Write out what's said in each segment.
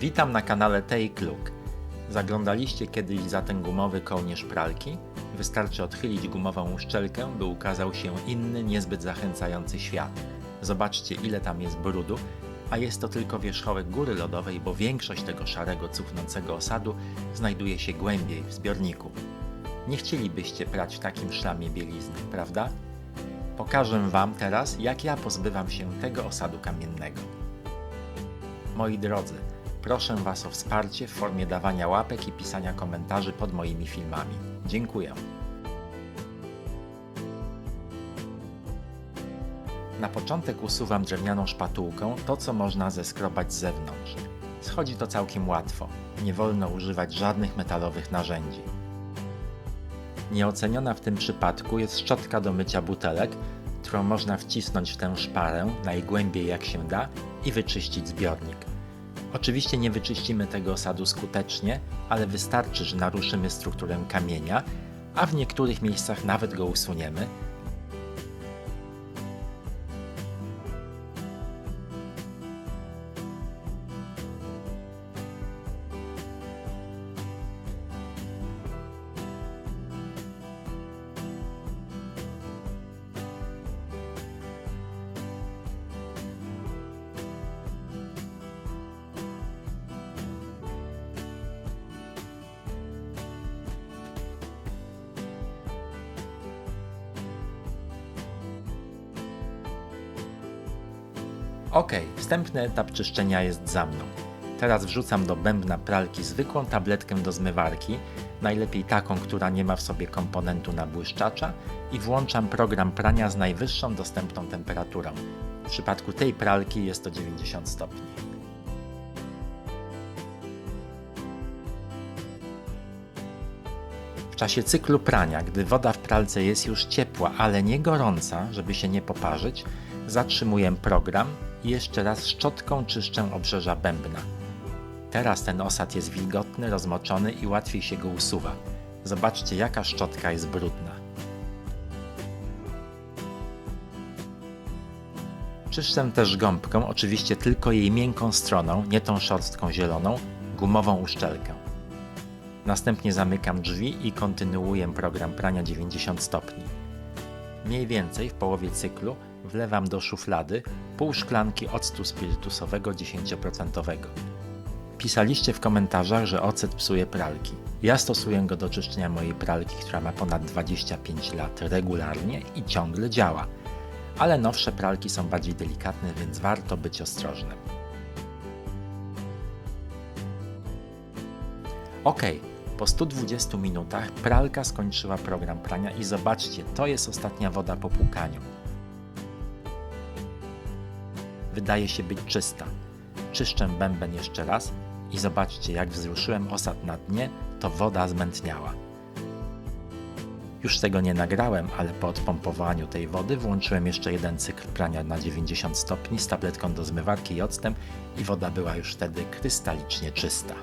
Witam na kanale Take Look. Zaglądaliście kiedyś za ten gumowy kołnierz pralki? Wystarczy odchylić gumową uszczelkę, by ukazał się inny, niezbyt zachęcający świat. Zobaczcie, ile tam jest brudu, a jest to tylko wierzchołek góry lodowej, bo większość tego szarego, cuchnącego osadu znajduje się głębiej w zbiorniku. Nie chcielibyście prać w takim szlamie bielizny, prawda? Pokażę Wam teraz, jak ja pozbywam się tego osadu kamiennego. Moi drodzy, proszę Was o wsparcie w formie dawania łapek i pisania komentarzy pod moimi filmami. Dziękuję. Na początek usuwam drewnianą szpatułką to, co można zeskrobać z zewnątrz. Schodzi to całkiem łatwo. Nie wolno używać żadnych metalowych narzędzi. Nieoceniona w tym przypadku jest szczotka do mycia butelek, którą można wcisnąć w tę szparę najgłębiej jak się da i wyczyścić zbiornik. Oczywiście nie wyczyścimy tego osadu skutecznie, ale wystarczy, że naruszymy strukturę kamienia, a w niektórych miejscach nawet go usuniemy. Ok, wstępny etap czyszczenia jest za mną. Teraz wrzucam do bębna pralki zwykłą tabletkę do zmywarki, najlepiej taką, która nie ma w sobie komponentu nabłyszczacza i włączam program prania z najwyższą dostępną temperaturą. W przypadku tej pralki jest to 90 stopni. W czasie cyklu prania, gdy woda w pralce jest już ciepła, ale nie gorąca, żeby się nie poparzyć, zatrzymuję program i jeszcze raz szczotką czyszczę obrzeża bębna. Teraz ten osad jest wilgotny, rozmoczony i łatwiej się go usuwa. Zobaczcie, jaka szczotka jest brudna. Czyszczę też gąbką, oczywiście tylko jej miękką stroną, nie tą szorstką zieloną, gumową uszczelkę. Następnie zamykam drzwi i kontynuuję program prania 90 stopni. Mniej więcej w połowie cyklu wlewam do szuflady pół szklanki octu spirytusowego 10%. Pisaliście w komentarzach, że ocet psuje pralki. Ja stosuję go do czyszczenia mojej pralki, która ma ponad 25 lat regularnie i ciągle działa. Ale nowsze pralki są bardziej delikatne, więc warto być ostrożnym. Ok, po 120 minutach pralka skończyła program prania i zobaczcie, to jest ostatnia woda po płukaniu. Wydaje się być czysta. Czyszczę bęben jeszcze raz i zobaczcie, jak wzruszyłem osad na dnie, to woda zmętniała. Już tego nie nagrałem, ale po odpompowaniu tej wody włączyłem jeszcze jeden cykl prania na 90 stopni z tabletką do zmywarki i octem i woda była już wtedy krystalicznie czysta.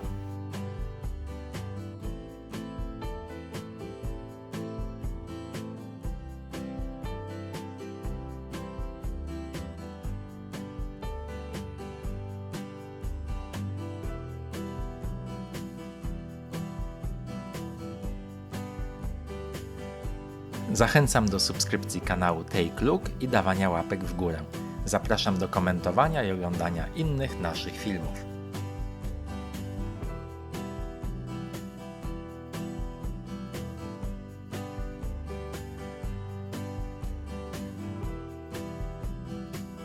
Zachęcam do subskrypcji kanału Take Look i dawania łapek w górę. Zapraszam do komentowania i oglądania innych naszych filmów.